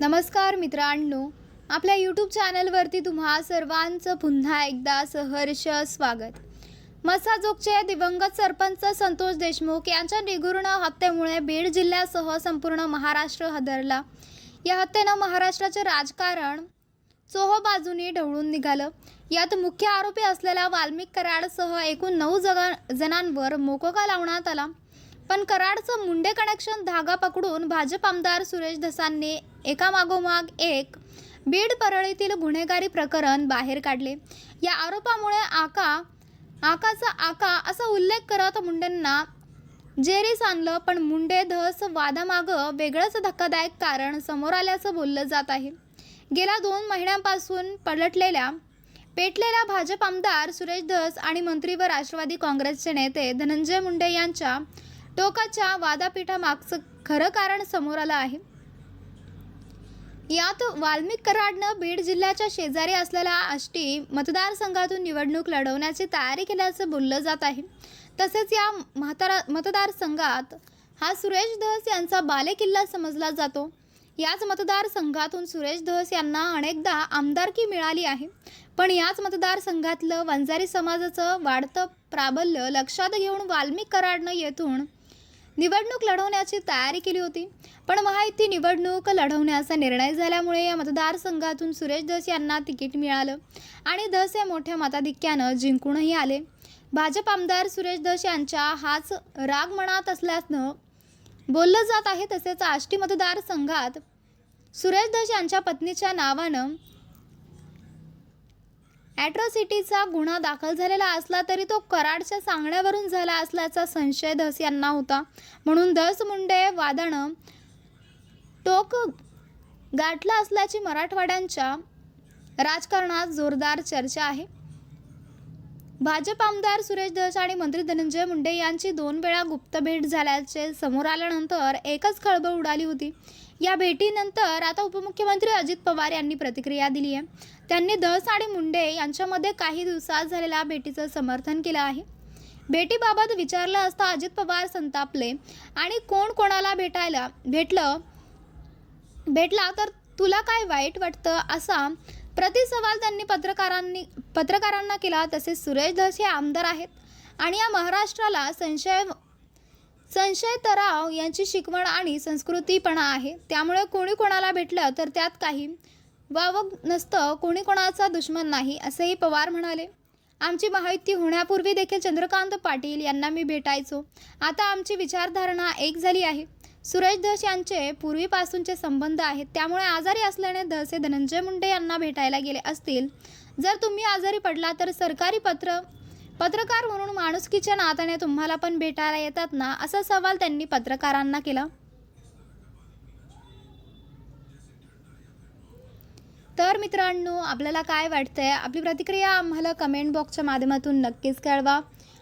नमस्कार मित्रांनो आपल्या यूट्यूब चॅनलवरती तुम्हा सर्वांचं पुन्हा एकदा सहर्ष स्वागत. मसाजोगचे दिवंगत सरपंच संतोष देशमुख यांच्या निगूर्ण हत्येमुळे बीड जिल्ह्यासह संपूर्ण महाराष्ट्र हादरला. या हत्येनं महाराष्ट्राचे राजकारण चोह बाजूनी ढवळून निघालं. यात मुख्य आरोपी असलेल्या वाल्मिक कराडसह एकूण नऊ जगा जणांवर मोकोका लावण्यात आला. पण कराडचं मुंडे कनेक्शन धागा पकडून भाजप आमदार सुरेश धसांनी एकामागोमाग एक बीड परळीतील गुन्हेगारी प्रकरण बाहेर काढले. या आरोपामुळे आका आकाचा आका असा उल्लेख करत मुंडेंना जेरीस आणलं पण मुंडे धस वादामागं वेगळंच धक्कादायक कारण समोर आल्याचं बोललं जात आहे. गेल्या दोन महिन्यांपासून पलटलेल्या पेटलेल्या भाजप आमदार सुरेश धस आणि मंत्री व राष्ट्रवादी काँग्रेसचे नेते धनंजय मुंडे यांच्या टोकाच्या वादापीठामागचं खरं कारण समोर आलं आहे. यात वाल्मिक कराडनं बीड जिल्ह्याच्या शेजारी असलेल्या आष्टी मतदारसंघातून निवडणूक लढवण्याची तयारी केल्याचं बोललं जात आहे. तसेच या म्हातारा मतदारसंघात हा सुरेश धस यांचा बालेकिल्ला समजला जातो. याच मतदारसंघातून सुरेश धस यांना अनेकदा आमदारकी मिळाली आहे. पण याच मतदारसंघातलं वंजारी समाजाचं वाढतं प्राबल्य लक्षात घेऊन वाल्मिक कराडनं येथून निवडणूक लढवण्याची तयारी केली होती. पण महायुती निवडणूक लढवण्याचा निर्णय झाल्यामुळे या मतदारसंघातून सुरेश धस यांना तिकीट मिळालं आणि धस हे मोठ्या मताधिक्यानं जिंकूनही आले. भाजप आमदार सुरेश धस यांच्या हाच राग मनात असल्यानं बोललं जात आहे तसेच आष्टी मतदारसंघात सुरेश धस यांच्या पत्नीच्या नावानं ॲट्रॉसिटीचा गुन्हा दाखल झालेला असला तरी तो कराडच्या सांगण्यावरून झाला असल्याचा संशय धस यांना होता. म्हणून धस मुंडे वादनं टोक गाठला असल्याची मराठवाड्यांच्या राजकारणात जोरदार चर्चा आहे. भाजप आमदार सुरेश धस आणि मंत्री धनंजय मुंडे यांची दोन वेळा गुप्त भेट झाल्याचे समोर आल्यानंतर एकच खळबळ उडाली होती. या भेटीनंतर आता उपमुख्यमंत्री अजित पवार यांनी प्रतिक्रिया दिली आहे. त्यांनी दस आणि मुंडे यांच्यामध्ये काही दिवसात झालेल्या भेटीचं समर्थन केलं आहे. भेटीबाबत विचारलं असता अजित पवार संतापले आणि कोण कोणाला भेटायला भेटलं भेटला तर तुला काय वाईट वाटतं असा प्रतिसवाल त्यांनी पत्रकारांनी पत्रकारांना केला तसेच सुरेश धस हे आमदार आहेत. आणि या महाराष्ट्राला संशय संशय तराव यांची शिकवण आणि संस्कृतीपणा आहे. त्यामुळे कोणी कोणाला भेटलं तर त्यात काही वावग नसतं कोणी कोणाचा दुश्मन नाही असेही पवार म्हणाले. आमची माहिती होण्यापूर्वी देखील चंद्रकांत पाटील यांना मी भेटायचो. आता आमची विचारधारणा एक झाली आहे. सुरेश धस यांचे पूर्वीपासूनचे संबंध आहेत. त्यामुळे आजारी असल्याने धस हे धनंजय मुंडे यांना भेटायला गेले असतील. जर तुम्ही आजारी पडला तर सरकारी पत्र पत्रकार म्हणून माणुसकीच्या नात्याने तुम्हाला पण भेटायला येतात ना? असा सवाल त्यांनी पत्रकारांना केला. तर मित्रांनो आपल्याला काय वाटतंय? आपली प्रतिक्रिया आम्हाला कमेंट बॉक्सच्या माध्यमातून नक्कीच कळवा.